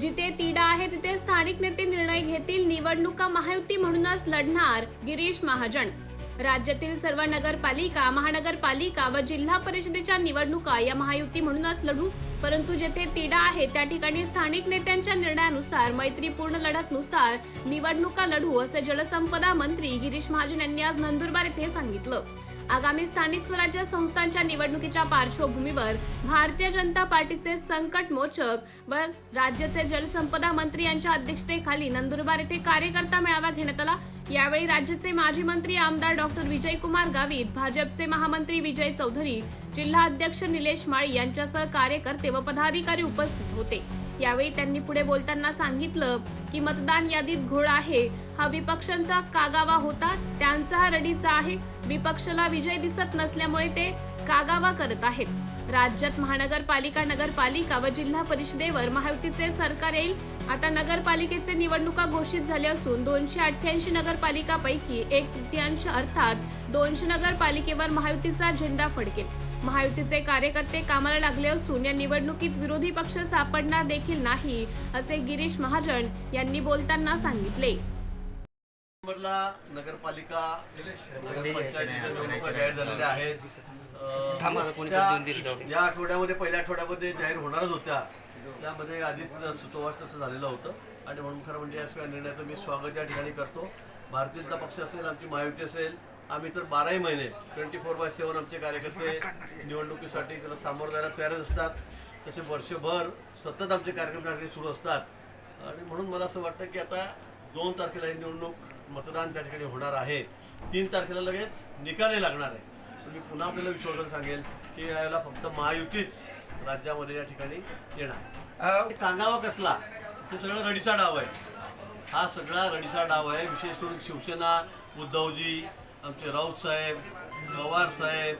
जिथे तिडा आहे तिथे स्थानिक नेते निर्णय घेतील. निवडणुका महायुती म्हणूनच लढणार गिरीश महाजन. राज्यातील सर्व नगरपालिका महानगरपालिका व जिल्हा परिषदेच्या निवडणुका या महायुती म्हणूनच लढू परंतु जेथे तिडा आहे त्या ठिकाणी स्थानिक नेत्यांच्या निर्णयानुसार मैत्रीपूर्ण लढतनुसार निवडणुका लढू असे जलसंपदा मंत्री गिरीश महाजन यांनी आज नंदुरबार येथे सांगितलं. आगामी स्थानिक स्वराज्य संस्थांच्या निवडणुकीच्या पार्श्वभूमीवर भारतीय जनता पार्टीचे संकट मोचक व राज्याचे जलसंपदा मंत्री यांच्या अध्यक्षतेखाली नंदुरबार येथे कार्यकर्ता मेळावा घेण्यात आला. यावेळी राज्याचे माजी मंत्री आमदार डॉक्टर विजयकुमार गावित भाजपचे महामंत्री विजय चौधरी जिल्हा अध्यक्ष निलेश माळी यांच्यासह कार्यकर्ते व पदाधिकारी उपस्थित होते. यावेळी त्यांनी पुढे बोलताना सांगितलं की मतदान यादीत घोळ आहे. हा विपक्षांचा कागावा होता त्यांचा हा रडीचा आहे. विपक्षला विजय दिसत नसल्यामुळे ते कागावा करत आहेत. राज्यात महानगरपालिका नगरपालिका व जिल्हा परिषदेवर महायुतीचे सरकार येईल. आता नगरपालिकेचे निवडणुका घोषित झाल्या असून दोनशे अठ्ठ्याऐंशी नगरपालिकापैकी एक तृतीयांश अर्थात दोनशे नगरपालिकेवर महायुतीचा झेंडा फडकेल. महायुतीचे कार्यकर्ते कामाला लागले असून या निवडणुकीत विरोधी पक्ष सापडणार देखील नाही असे गिरीश महाजन यांनी बोलताना सांगितले. नगरपालिका जाहीर झालेल्या आहेत. या आठवड्यामध्ये पहिल्या आठवड्यामध्ये जाहीर होणारच होत्या. त्यामध्ये आधीच सुतोवाच तसं झालेलं होतं. आणि म्हणून खरं म्हणजे या सगळ्या निर्णयाचं मी स्वागत या ठिकाणी करतो. भारतीय जनता पक्ष असेल आमची महायुती असेल आम्ही तर बाराही महिने ट्वेंटी फोर बाय सेवन आमचे कार्यकर्ते निवडणुकीसाठी त्याला सामोरं जायला तयारच असतात. तसे वर्षभर सतत आमचे कार्यक्रम सुरू असतात. आणि म्हणून मला असं वाटतं की आता दोन तारखेला ही निवडणूक मतदान त्या ठिकाणी होणार आहे. तीन तारखेला लगेच निकालही लागणार आहे. मी पुन्हा आपल्याला विश्वासाने सांगेल की यावेळेला फक्त महायुतीच राज्यामध्ये या ठिकाणी येणार. कांगावा कसला? हे सगळं रडीचा डाव आहे. हा सगळा रडीचा डाव आहे. विशेष करून शिवसेना उद्धवजी आमचे राऊत साहेब पवार साहेब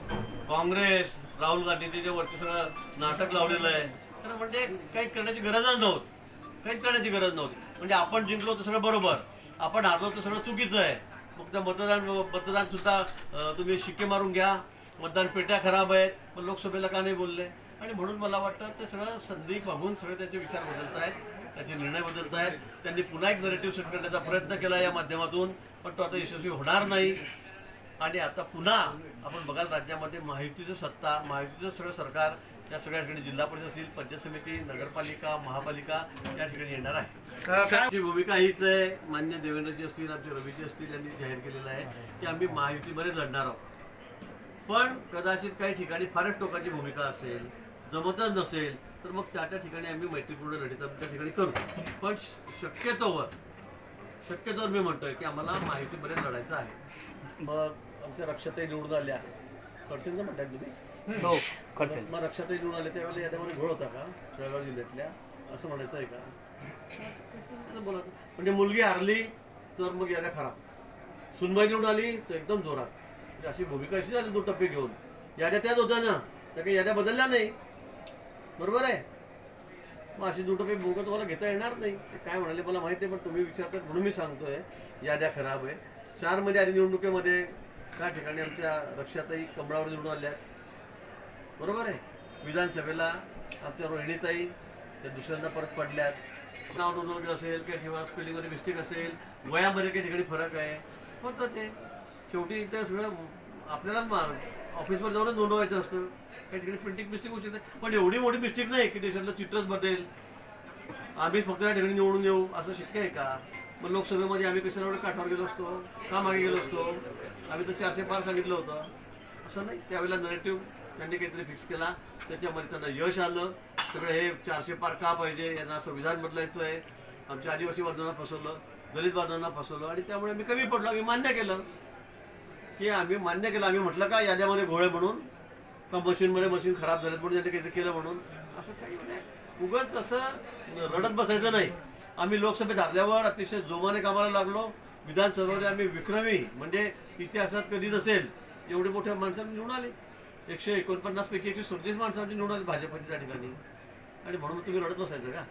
काँग्रेस राहुल गांधी त्याच्यावरती सगळं नाटक लावलेलं आहे. तर म्हणजे काही करण्याची गरजच नव्हती. काहीच करण्याची गरज नव्हती. म्हणजे आपण जिंकलो तर सगळं बरोबर. आपण हारलो तर सगळं चुकीचं आहे. मग त्या मतदान मतदान सुद्धा तुम्ही शिक्के मारून घ्या. मतदान पेट्या खराब आहेत. पण लोकसभेला का नाही बोलले? आणि म्हणून मला वाटतं ते सगळं संधी बघून सगळे त्याचे विचार बदलत आहेत. त्याचे निर्णय बदलत आहेत. त्यांनी पुन्हा एक नरेटिव्ह सेट करण्याचा प्रयत्न केला या माध्यमातून. पण तो आता यशस्वी होणार नाही. आणि आता पुन्हा आपण बघाल राज्यामध्ये महायुतीचं सत्ता महायुतीचं सगळं सरकार या सगळ्या ठिकाणी जिल्हा परिषद असेल पंचायत समिती नगरपालिका महापालिका या ठिकाणी येणार आहे. आमची भूमिका हीच आहे मान्य देवेंद्रजी असतील आमचे रवीजी असतील यांनी जाहीर केलेलं आहे की आम्ही महायुतीमध्ये लढणार आहोत. पण कदाचित काही ठिकाणी फारच टोकाची भूमिका असेल जमतच नसेल तर मग त्या त्या ठिकाणी आम्ही मैत्रीपूर्ण लढीचा त्या ठिकाणी करू. पण शक्यतोवर शक्यतोवर मी म्हणतोय की आम्हाला माहितीमध्ये लढायचं आहे. मग आमच्या रक्षाताई निवडून आल्या. खडसेंचं म्हणतात तुम्ही? हो खर्च मग रक्षाताई निवडून आले त्यावेळेला याच्यामध्ये घोळ होता का? जळगाव जिल्ह्यातल्या? असं म्हणायचं आहे का? असं बोला. म्हणजे मुलगी हारली तर मग याद्या खराब. सुनबाई निवडून आली तर एकदम जोरात. म्हणजे अशी भूमिका अशी झाली दोन टप्पे घेऊन. याद्या त्याच होत्या ना त्या काही याद्या बदलल्या नाही. बरोबर आहे? मग अशी दुटं काही भूमिका तुम्हाला घेता येणार नाही. ते काय म्हणाले मला माहिती आहे पण तुम्ही विचारतात म्हणून मी सांगतोय. याद्या खराब आहे. चारमध्ये आणि निवडणुकीमध्ये त्या ठिकाणी आमच्या रक्षाताई कमळावर निवडून आल्या बरोबर आहे. विधानसभेला आमच्या रोहिणीताई त्या दुसऱ्यांदा परत पडल्यात नाव नोंदवलं असेल काही ठिकाणी स्पेलिंगमध्ये मिस्टेक असेल वयामध्ये काही ठिकाणी फरक आहे. होतं ते शेवटी त्या सगळं आपल्यालाच मा ऑफिसवर जाऊनच नोंदवायचं असतं. काही ठिकाणी प्रिंटिंग मिस्टेक होऊ शकते. पण एवढी मोठी मिस्टेक नाही की देशातलं चित्रच बदलेल. आम्हीच फक्त त्या ठिकाणी निवडून येऊ असं शक्य आहे का? मग लोकसभेमध्ये आम्ही कशाला एवढं काठावर गेलो असतो का मागे गेलो असतो. आम्ही तर चारशे पार सांगितलं होतं. असं नाही त्यावेळेला नरेटिव्ह त्यांनी काहीतरी फिक्स केला. त्याच्यामध्ये त्यांना यश आलं. सगळं हे चारशे पार का पाहिजे? यांना संविधान बदलायचं आहे आमच्या आदिवासी बांधवांना फसवलं दलित बांधवांना फसवलं. आणि त्यामुळे आम्ही कमी पडलो. आम्ही मान्य केलं. की आम्ही मान्य केलं. आम्ही म्हटलं का याद्यामध्ये घोळे म्हणून का मशीनमध्ये मशीन खराब झालेत म्हणून त्यांनी काहीतरी केलं म्हणून. असं काही म्हणजे उगाच असं रडत बसायचं नाही. आम्ही लोकसभेत आल्यावर अतिशय जोमाने कामाला लागलो. विधानसभेमध्ये आम्ही विक्रमी म्हणजे इतिहासात कधी नसेल एवढे मोठ्या माणसांनी निवडून आले. एकशे एकोणपन्नास पैकी एकशे सदतीस माणसांची निवडून आली भाजपच्या त्या ठिकाणी. आणि म्हणून तुम्ही रडत बसायचं का?